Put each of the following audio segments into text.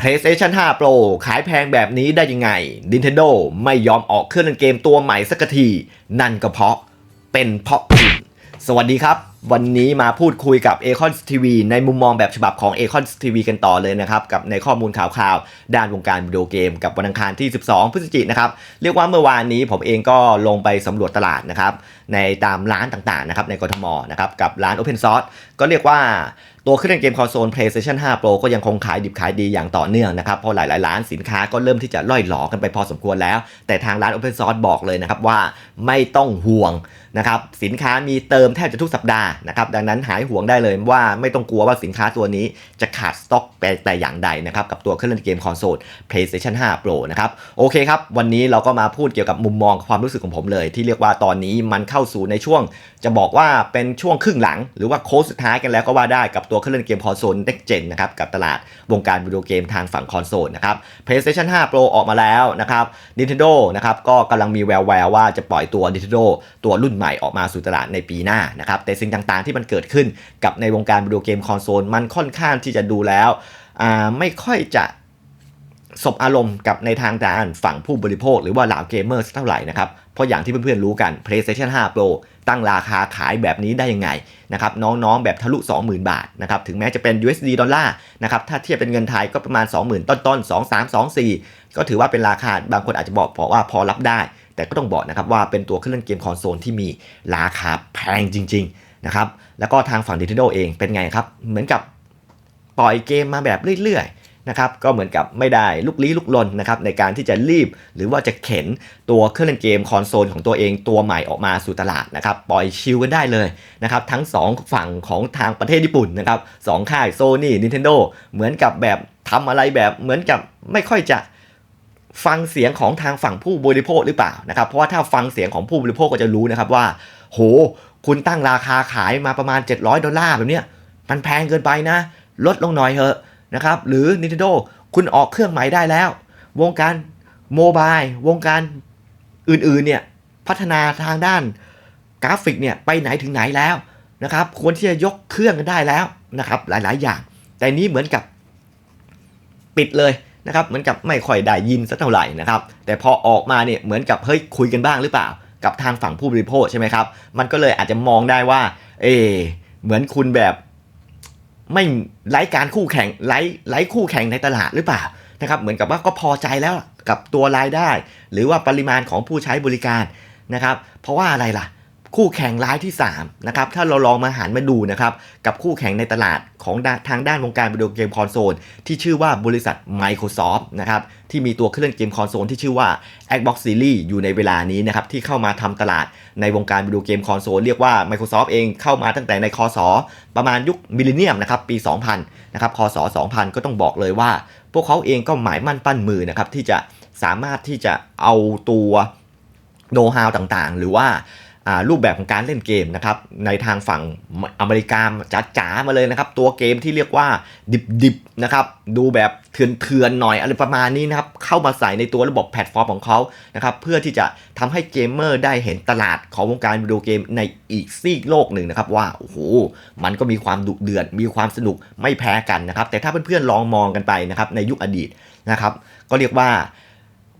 PlayStation 5 Pro ขายแพงแบบนี้ได้ยังไง Nintendo ไม่ยอมออกเครื่องเล่นเกมตัวใหม่สักที นั่นก็เพราะเป็นเพราะคุณ สวัสดีครับ วันนี้มาพูดคุยกับ a c o n TV ในมุมมองแบบฉบับของ a c o n TV กันต่อเลยนะครับ กับในข้อมูลข่าวๆด้านวงการวิดีโอเกม กับวันอังคารที่ 12 พฤศจิกายนนะครับ เรียกว่าเมื่อวานนี้ผมเองก็ลงไปสำรวจตลาดนะครับ ในตามร้านต่างๆนะครับในกทมนะครับ กับร้าน Open Source ก็เรียกว่าตัวเครื่องเล่นเกมคอนโซล PlayStation 5 Pro ก็ยังคงขายดิบขายดีอย่างต่อเนื่องนะครับ เพราะหลายๆร้านสินค้าก็เริ่มที่จะล่อยหลอกันไปพอสมควรแล้ว แต่ทางร้าน Open Source บอกเลยนะครับว่าไม่ต้องห่วงนะครับสินค้ามีเติมแทบจะทุกสัปดาห์นะครับดังนั้นหายห่วงได้เลยว่าไม่ต้องกลัวว่าสินค้าตัวนี้จะขาดสต็อกไปแต่อย่างใดนะครับกับตัวเครื่องเล่นเกมคอนโซล PlayStation 5 Pro นะครับโอเคครับ วันนี้เราก็มาพูดเกี่ยวกับมุมมองความรู้สึกของผมเลย ที่เรียกว่าตอนนี้มันเข้าสู่ในช่วง จะบอกว่าเป็นช่วงครึ่งหลัง หรือว่าโค้งสุดท้ายกันแล้วก็ว่าได้กับตัวเครื่องเล่นเกมคอนโซล Next Gen นะครับกับตลาดวงการวิดีโอเกมทางฝั่งคอนโซลนะครับ PlayStation 5 Pro ออกมาแล้วนะครับ Nintendo นะครับก็กำลังมีแววแววว่าจะปล่อยตัว Nintendo ตัวรุ่นใหม่ออกมาสู่ตลาดในปีหน้านะครับแต่สิ่งต่างๆที่มันเกิดขึ้นกับในวงการวิดีโอเกมคอนโซลมันค่อนข้างที่จะดูแล้วไม่ค่อยจะสบอารมณ์กับในทางด้านฝั่งผู้บริโภค หรือว่าเหล่าเกมเมอร์เท่าไหร่นะครับ เพราะอย่างที่เพื่อนๆรู้กัน PlayStation 5 Pro ตั้งราคาขายแบบนี้ได้ยังไงนะครับน้องๆ แบบทะลุ 20,000 บาทนะครับถึงแม้จะเป็น USD ดอลลาร์นะครับถ้าเทียบเป็นเงินไทยก็ประมาณ 20,000 ต้นๆ 2 3 2 4 ก็ถือว่าเป็นราคาบางคนอาจจะบอกว่าพอรับได้ แต่ก็ต้องบอกนะครับว่าเป็นตัวเครื่องเล่นเกมคอนโซลที่มีราคาแพงจริงๆนะครับแล้วก็ทางฝั่ง Nintendo เองเป็นไงครับเหมือนกับปล่อยเกมมาแบบเรื่อยๆ นะครับก็เหมือนกับไม่ได้ลุกลี้ลุกลนนะครับในการที่จะรีบ หรือว่าจะเข็นตัวเครื่องเล่นเกมคอนโซลของตัวเองตัวใหม่ออกมาสู่ตลาดนะครับปล่อยชิลกันได้เลยนะครับทั้ง 2 ฝั่งของทางประเทศญี่ปุ่นนะครับสองค่ายโซนี่ Nintendo เหมือนกับแบบทำอะไรแบบเหมือนกับไม่ค่อยจะฟังเสียงของทางฝั่งผู้บริโภคหรือเปล่านะครับเพราะว่าถ้าฟังเสียงของผู้บริโภคก็จะรู้นะครับว่า โห คุณตั้งราคาขายมาประมาณ 700 ดอลลาร์แบบเนี้ยมันแพงเกินไปนะ ลดลงหน่อยเถอะ นะครับหรือ Nintendo คุณออกเครื่องใหม่ได้แล้ว วงการโมบายวงการอื่นๆเนี่ยพัฒนาทางด้านกราฟิกเนี่ยไปไหนถึงไหนแล้วนะครับควรที่จะยกเครื่องกันได้แล้วนะครับหลายๆ อย่าง แต่นี้เหมือนกับปิดเลยนะครับเหมือนกับไม่ค่อยได้ยินสักเท่าไหร่นะครับแต่พอออกมาเนี่ยเหมือนกับเฮ้ยคุยกันบ้างหรือเปล่า กับทางฝั่งผู้บริโภคใช่ไหมครับมันก็เลยอาจจะมองได้ว่าเออเหมือนคุณแบบ ไม่ไร้การคู่แข่งไร้ไร้คู่แข่งในตลาดหรือเปล่านะครับเหมือนกับว่าก็พอใจแล้วกับตัวรายได้ หรือว่าปริมาณของผู้ใช้บริการนะครับ เพราะว่าอะไรล่ะ คู่แข่งรายที่3นะครับถ้าเราลองมาหันมาดูนะครับกับคู่แข่งในตลาดของทางด้านวงการวิดีโอเกมคอนโซลที่ชื่อว่าบริษัท Microsoft นะครับที่มีตัวเครื่องเกมคอนโซลที่ชื่อว่า Xbox Series อยู่ในเวลานี้นะครับที่เข้ามาทำตลาดในวงการวิดีโอเกมคอนโซลเรียกว่า Microsoft เองเข้ามาตั้งแต่ในคศประมาณยุคมิลเลนเนียมนะครับปี 2000นะครับคศ 2000 ก็ต้องบอกเลยว่า พวกเขาเองก็หมายมั่นปั้นมือนะครับที่จะสามารถที่จะเอาตัวโน้ตฮาวต่างๆ หรือว่า รูปแบบของการเล่นเกมนะครับในทางฝั่งอเมริกาจ๋าๆมาเลยนะครับ ตัวเกมที่เรียกว่าดิบๆนะครับดูแบบเถื่อนๆหน่อยอะไรประมาณนี้นะครับเข้ามาใส่ในตัวระบบแพลตฟอร์มของเขานะครับเพื่อที่จะทำให้เกมเมอร์ได้เห็นตลาดของวงการวิดีโอเกมในอีกซีกโลกหนึ่งนะครับว่าโอ้โหมันก็มีความดุเดือดมีความสนุกไม่แพ้กันนะครับแต่ถ้าเพื่อนๆลองมองกันไปนะครับในยุคอดีตนะครับก็เรียกว่า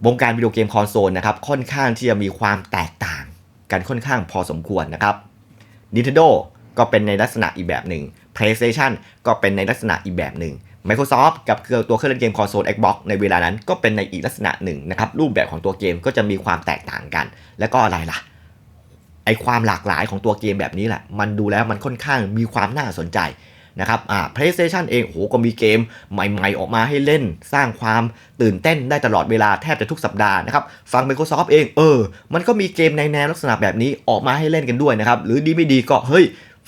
วงการวิดีโอเกมคอนโซลนะครับค่อนข้างที่จะมีความแตกต่าง กันค่อนข้างพอสมควรนะครับ Nintendo ก็เป็นในลักษณะอีกแบบหนึ่ง PlayStation ก็เป็นในลักษณะอีกแบบหนึ่ง Microsoft กับตัวเครื่องเล่นเกมคอนโซล Xbox ในเวลานั้นก็เป็นในอีกลักษณะหนึ่งนะครับ รูปแบบของตัวเกมก็จะมีความแตกต่างกัน แล้วก็อะไรล่ะ ไอความหลากหลายของตัวเกมแบบนี้แหละ มันดูแล้วมันค่อนข้างมีความน่าสนใจ นะครับอ่า PlayStation เองโหก็มีเกมใหม่ๆ ออกมาให้เล่น สร้างความตื่นเต้นได้ตลอดเวลาแทบจะทุกสัปดาห์นะครับฟัง Microsoft เองเออ มันก็มีเกมในแนวลักษณะแบบนี้ออกมาให้เล่นกันด้วยนะครับ หรือดีไม่ดีก็เฮ้ย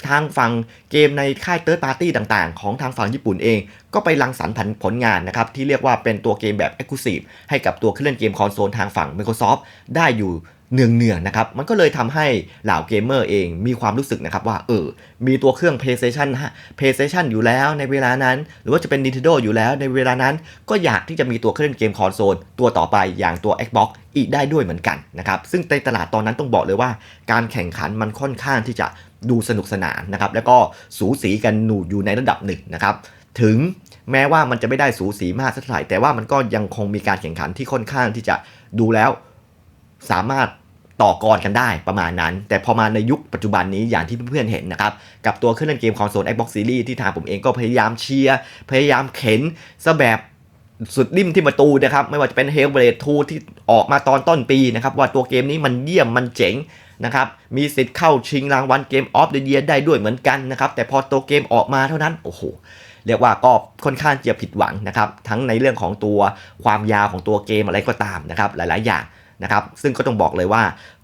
ทางฝั่งเกมในค่ายเติร์ดปาร์ตี้ต่างๆ ของทางฝั่งญี่ปุ่นเอง ก็ไปรังสรรค์ผลงานนะครับ ที่เรียกว่าเป็นตัวเกมแบบ Exclusive ให้กับตัวเครื่องเล่นเกมคอนโซลทางฝั่ง Microsoft ได้อยู่ เนืองเนืองนะครับ มันก็เลยทำให้เหล่าเกมเมอร์เองมีความรู้สึกนะครับว่าเออ มีตัวเครื่อง PlayStation PlayStation อยู่แล้วในเวลานั้น หรือว่าจะเป็น Nintendo อยู่แล้วในเวลานั้น ก็อยากที่จะมีตัวเครื่องเกมคอนโซลตัวต่อไปอย่างตัว Xbox อีกได้ด้วยเหมือนกันนะครับ ซึ่งในตลาดตอนนั้นต้องบอกเลยว่า การแข่งขันมันค่อนข้างที่จะดูสนุกสนานนะครับ แล้วก็สูสีกันหนูอยู่ในระดับหนึ่งนะครับ ถึงแม้ว่ามันจะไม่ได้สูสีมากสักเท่าไหร่แต่ว่ามันก็ยังคงมีการแข่งขันที่ค่อนข้างที่จะดูแล้ว สามารถต่อกรกันได้ประมาณนั้น แต่พอมาในยุคปัจจุบันนี้อย่างที่เพื่อนๆเห็นนะครับ กับตัวเครื่องเล่นเกมคอนโซล Xbox Series ที่ทางผมเองก็พยายามเชียร์ พยายามเข็นซะแบบสุดริมที่ประตูนะครับ ไม่ว่าจะเป็น Hellblade 2 ที่ออกมาตอนต้นปีนะครับ ว่าตัวเกมนี้มันเยี่ยมมันเจ๋งนะครับ มีสิทธิ์เข้าชิงรางวัลเกมออฟเดอะเยียได้ด้วยเหมือนกันนะครับ แต่พอตัวเกมออกมาเท่านั้น โอ้โหเรียกว่าก็ค่อนข้างจะผิดหวังนะครับ ทั้งในเรื่องของตัวความยาวของตัวเกมอะไรก็ตามนะครับ หลาย ๆ อย่าง นะครับ ซึ่งก็ต้องบอกเลยว่า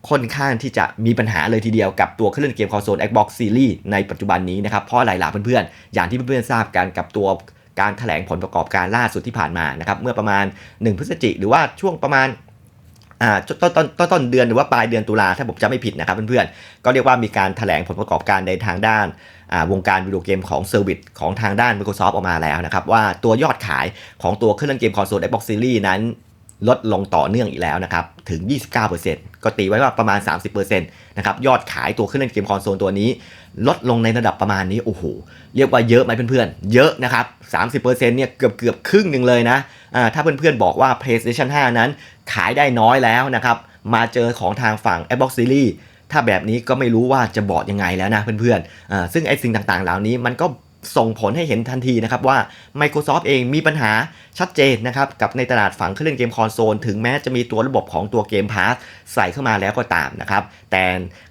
ค่อนข้างที่จะมีปัญหาเลยทีเดียวกับตัวเครื่องเล่นเกมคอนโซล Xbox Series ในปัจจุบันนี้นะครับ เพราะอะไรล่ะเพื่อนๆ อย่างที่เพื่อนๆทราบกันกับตัวการถแถลงผลประกอบการล่าสุดที่ผ่านมานะครับ เมื่อประมาณ 1 พฤศจิกหรือว่าช่วงประมาณต้นต้นต้นต้นเดือนหรือว่าปลายเดือนตุลาถ้าผมจำไม่ผิดนะครับเพื่อนๆ ก็เรียกว่ามีการถแถลงผลประกอบการในทางด้านวงการวิดีโอเกมของเซอร์วิสของทางด้าน Microsoft ออกมาแล้วนะครับ ว่าตัวยอดขายของตัวเครื่องเล่นเกมคอนโซล Xbox Series นั้น ลดลงต่อเนื่องอีกแล้วนะครับ ถึง 29%ก็ตีไว้ว่าประมาณ 30%นะครับยอดขายตัวเครื่องเล่นเกมคอนโซลตัวนี้ ลดลงในระดับประมาณนี้ โอ้โห เรียกว่าเยอะไหมเพื่อนๆ เยอะนะครับ 30%เนี่ยเกือบเกือบครึ่งหนึ่งเลยนะอ่าถ้าเพื่อนๆบอกว่า PlayStation 5 นั้นขายได้น้อยแล้วนะครับ มาเจอของทางฝั่ง Xbox Series ถ้าแบบนี้ก็ไม่รู้ว่าจะบอกยังไงแล้วนะเพื่อนๆอ่าซึ่งไอ้สิ่งต่างๆ เหล่านี้มันก็ ส่งผลให้เห็นทันทีนะครับว่า Microsoft เองมีปัญหาชัดเจนนะครับกับในตลาดฝั่งเครื่องเล่นเกมคอนโซลถึงแม้จะมีตัวระบบของตัวเกมพาสใส่เข้ามาแล้วก็ตามนะครับ แต่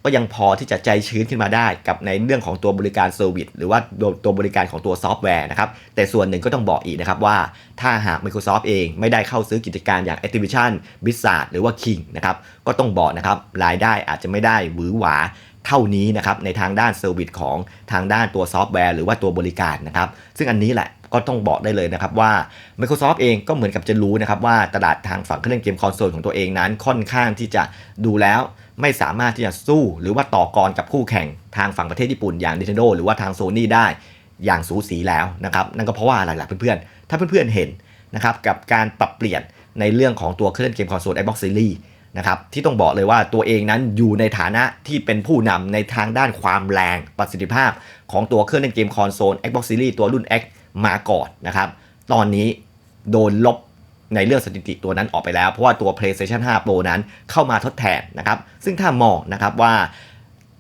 ก็ยังพอที่จะใจชื้นขึ้นมาได้กับในเรื่องของตัวบริการเซอร์วิสหรือว่าตัวบริการของตัวซอฟต์แวร์นะครับ แต่ส่วนหนึ่งก็ต้องบอกอีกนะครับว่า ถ้าหาก Microsoft เองไม่ได้เข้าซื้อกิจการอย่าง Activision Blizzard หรือว่า King นะครับก็ต้องบอกนะครับรายได้อาจจะไม่ได้หวือหวา เท่านี้นะครับในทางด้านเซอร์วิสของทางด้านตัวซอฟต์แวร์หรือว่าตัวบริการนะครับ ซึ่งอันนี้แหละก็ต้องบอกได้เลยนะครับว่า Microsoft เองก็เหมือนกับจะรู้นะครับว่าตลาดทางฝั่งเครื่องเล่นเกมคอนโซลของตัวเองนั้นค่อนข้างที่จะดูแล้วไม่สามารถที่จะสู้หรือว่าต่อกรกับคู่แข่งทางฝั่งประเทศญี่ปุ่นอย่าง Nintendo หรือว่าทาง Sony ได้อย่างสูสีแล้วนะครับนั่นก็เพราะว่าอะไรล่ะเพื่อนๆ ถ้าเพื่อนๆเห็นนะครับกับการปรับเปลี่ยนในเรื่องของตัวเครื่องเล่นเกมคอนโซล Xbox Series นะครับที่ต้องบอกเลยว่าตัวเองนั้นอยู่ในฐานะที่เป็นผู้นำในทางด้านความแรงประสิทธิภาพ ของตัวเครื่องเล่นเกมคอนโซล Xbox Series ตัวรุ่น X มาก่อนนะครับ ตอนนี้โดนลบในเรื่องสถิติตัวนั้นออกไปแล้ว เพราะว่าตัว PlayStation 5 Pro นั้นเข้ามาทดแทนนะครับ ซึ่งถ้ามองนะครับว่า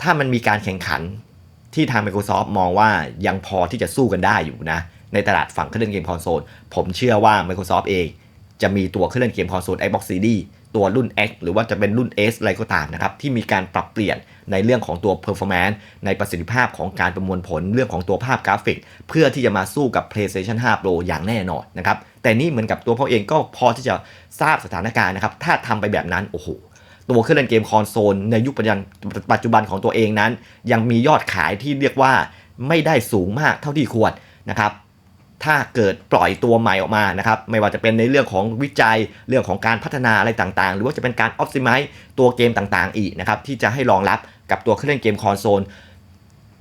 ถ้ามันมีการแข่งขันที่ทาง Microsoft มองว่ายังพอที่จะสู้กันได้อยู่นะ ในตลาดฝั่งเครื่องเล่นเกมคอนโซล ผมเชื่อว่า Microsoft เอง จะมีตัวเครื่องเล่นเกมคอนโซล Xbox Series ตัวรุ่น X หรือว่าจะเป็นรุ่น S อะไรก็ตามนะครับที่มีการปรับเปลี่ยนในเรื่องของตัว performance ในประสิทธิภาพของการประมวลผลเรื่องของตัวภาพกราฟิก เพื่อที่จะมาสู้กับ PlayStation 5 Pro อย่างแน่นอนนะครับแต่นี่เหมือนกับตัวเขาเองก็พอที่จะทราบสถานการณ์นะครับถ้าทำไปแบบนั้นโอ้โหตัวเครื่องเล่นเกมคอนโซลในยุคปัจจุบันของตัวเองนั้น ยังมียอดขายที่เรียกว่าไม่ได้สูงมากเท่าที่ควรนะครับ ถ้าเกิดปล่อยตัวใหม่ออกมานะครับ ไม่ว่าจะเป็นในเรื่องของวิจัยเรื่องของการพัฒนาอะไรต่างๆ หรือว่าจะเป็นการออ t ติ i z e ตัวเกมต่างๆ อีกนะครับ ที่จะให้รองรับกับตัวเครื่องเล่นเกมคอนโซล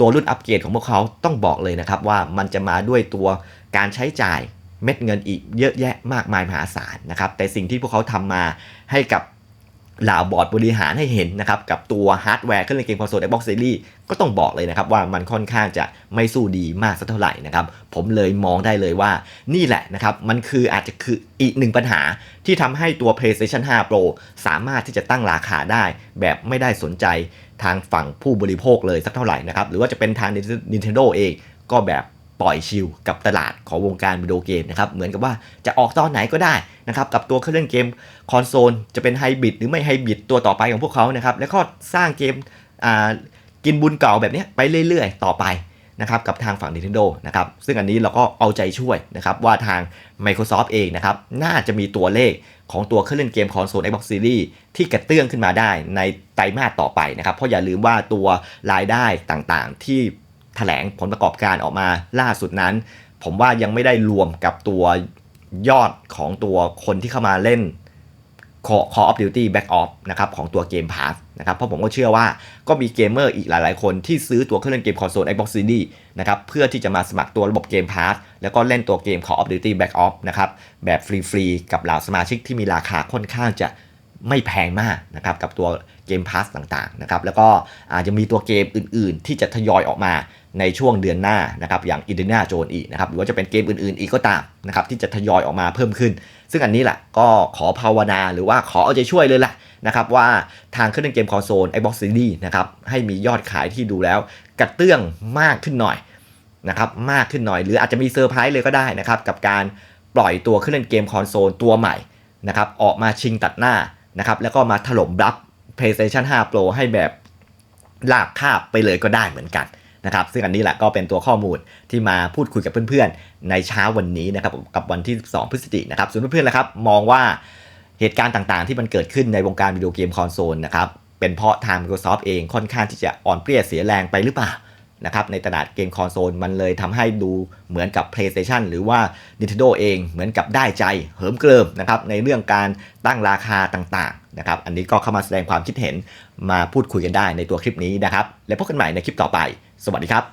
ตัวรุ่นอัปเกรดของพวกเขาต้องบอกเลยนะครับ ว่ามันจะมาด้วยตัวการใช้จ่ายเม็ดเงินอีกเยอะแยะมากมายมหาศาลนะครับ แต่สิ่งที่พวกเขาทำมาให้กับ เหล่าบอร์ดบริหารให้เห็นนะครับกับตัวฮาร์ดแวร์เครื่องเล่นเกมคอนโซล Xbox Series ก็ต้องบอกเลยนะครับว่ามันค่อนข้างจะไม่สู้ดีมากสักเท่าไหร่นะครับผมเลยมองได้เลยว่านี่แหละนะครับมันคืออาจจะคืออีกหนึ่งปัญหาที่ทำให้ตัว PlayStation 5 Pro สามารถที่จะตั้งราคาได้ แบบไม่ได้สนใจทางฝั่งผู้บริโภคเลยสักเท่าไหร่นะครับหรือว่าจะเป็นทาง Nintendo เองก็แบบ ปล่อยชิลกับตลาดของวงการวิดีโอเกมนะครับเหมือนกับว่าจะออกตอนไหนก็ได้นะครับกับตัวเครื่องเล่นเกมคอนโซลจะเป็นไฮบริดหรือไม่ไฮบริดตัวต่อไปของพวกเขานะครับแล้วก็สร้างเกมกินบุญเก่าแบบนี้ไปเรื่อยๆ ต่อไปนะครับกับทางฝั่ง Nintendo นะครับซึ่งอันนี้เราก็เอาใจช่วยนะครับว่าทาง Microsoft เองนะครับน่าจะมีตัวเลขของตัวเครื่องเล่นเกมคอนโซล Xbox Series ที่กระเตื้องขึ้นมาได้ในไตรมาสต่อไปนะครับเพราะอย่าลืมว่าตัวรายได้ต่างๆ ที่ แถลงผลประกอบการออกมาล่าสุดนั้น ผมว่ายังไม่ได้รวมกับตัวยอดของตัวคนที่เข้ามาเล่น Call of Duty Back Off นะครับของตัวเกม Pass นะครับเพราะผมก็เชื่อว่าก็มีเกมเมอร์อีกหลาย ๆ คนที่ซื้อตัวเครื่องเล่นเกมคอนโซล Xbox Series นะครับเพื่อที่จะมาสมัครตัวระบบเกม Pass แล้วก็เล่นตัวเกม Call of Duty Back Off นะครับแบบฟรี ๆ กับเหล่าสมาชิกที่มีราคาค่อนข้างจะไม่แพงมากนะครับกับตัวเกมพาสต่างๆนะครับแล้วก็อาจจะมีตัวเกมอื่นๆ ที่จะทยอยออกมา ในช่วงเดือนหน้านะครับอย่างอินเดียนาโจนอีกนะครับหรือว่าจะเป็นเกมอื่นๆอีกก็ตามนะครับที่จะทยอยออกมาเพิ่มขึ้น ซึ่งอันนี้แหละก็ขอภาวนาหรือว่าขอเอาใจช่วยเลยแหละนะครับว่าทางเครื่องเล่นเกมคอนโซล Xbox Series นะครับให้มียอดขายที่ดูแล้วกระเตื้องมากขึ้นหน่อยนะครับมากขึ้นหน่อย หรืออาจจะมีเซอร์ไพรส์เลยก็ได้นะครับกับการปล่อยตัวเครื่องเล่นเกมคอนโซลตัวใหม่นะครับออกมาชิงตัดหน้านะครับแล้วก็มาถล่มบลับ PlayStation 5 Pro ให้แบบลากคาบไปเลยก็ได้เหมือนกัน นะครับซึ่งอันนี้แหละก็เป็นตัวข้อมูลที่มาพูดคุยกับเพื่อนๆ ในเช้าวันนี้นะครับกับวันที่12พฤศจิกายนนะครับส่วนเพื่อนๆนะครับมองว่าเหตุการณ์ต่างๆ ที่มันเกิดขึ้นในวงการวิดีโอเกมคอนโซลนะครับเป็นเพราะทาง Microsoft เองค่อนข้างที่จะอ่อนเปรี้ยเสียแรงไปหรือเปล่านะครับในตลาดเกมคอนโซลมันเลยทำให้ดูเหมือนกับ PlayStation หรือว่า Nintendo เองเหมือนกับได้ใจเหิมเกริมนะครับในเรื่องการตั้งราคาต่างๆนะครับอันนี้ก็เข้ามาแสดงความคิดเห็นมาพูดคุยกันได้ในตัวคลิปนี้นะครับ แล้วพบกันใหม่ในคลิปต่อไป สวัสดีครับ